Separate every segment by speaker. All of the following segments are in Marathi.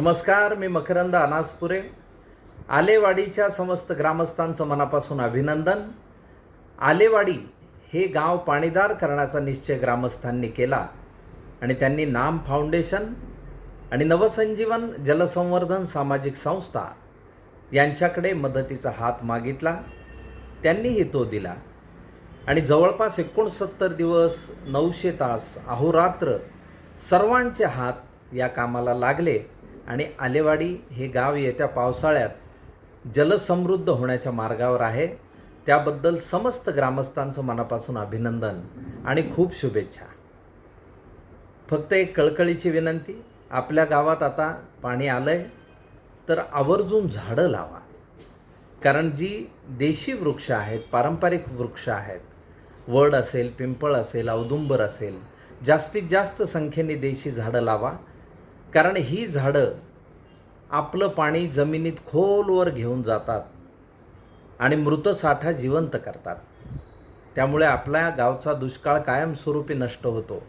Speaker 1: नमस्कार मी मकरंद अनासपुरे. आलेवाडीच्या समस्त ग्रामस्थांचं मनापासून अभिनंदन. आलेवाडी हे गाव पाणीदार करण्याचा निश्चय ग्रामस्थांनी केला आणि त्यांनी नाम फाउंडेशन आणि नवसंजीवन जलसंवर्धन सामाजिक संस्था यांच्याकडे मदतीचा हात मागितला. त्यांनीही तो दिला. आणि जवळपास एकोणसत्तर दिवस नऊशे तास अहोरात्र सर्वांचे हात या कामाला लागले. आणि आलेवाडी हे गाव येत्या पावसाळ्यात जलसमृद्ध होण्याच्या मार्गावर आहे. त्याबद्दल समस्त ग्रामस्थांचं मनापासून अभिनंदन आणि खूप शुभेच्छा. फक्त एक कळकळीची विनंती आपल्या गावात आता पाणी आलं आहे तर आवर्जून झाडं लावा. कारण जी देशी वृक्ष आहेत पारंपरिक वृक्ष आहेत वड असेल पिंपळ असेल औदुंबर असेल जास्तीत जास्त संख्येने देशी झाडं लावा. कारण ही झाडं आपलं पाणी जमिनीत खोलवर घेऊन जातात आणि मृत साठा जिवंत करतात. त्यामुळे आपल्या गावचा दुष्काळ कायमस्वरूपी नष्ट होतो.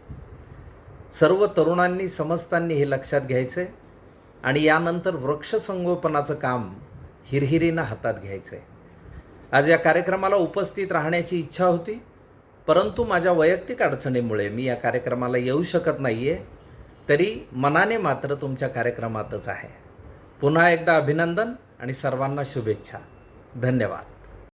Speaker 1: सर्व तरुणांनी समजतांनी हे लक्षात घ्यायचे आणि यानंतर वृक्षसंगोपनाचं काम हिरहिरीनं हातात घ्यायचं. आहे आज या कार्यक्रमाला उपस्थित राहण्याची इच्छा होती परंतु माझ्या वैयक्तिक अडचणीमुळे मी या कार्यक्रमाला येऊ शकत नाही आहे तरी मनाने मात्र तुमच्या कार्यक्रमातच आहे. पुन्हा एकदा अभिनंदन आणि सर्वांना शुभेच्छा. धन्यवाद.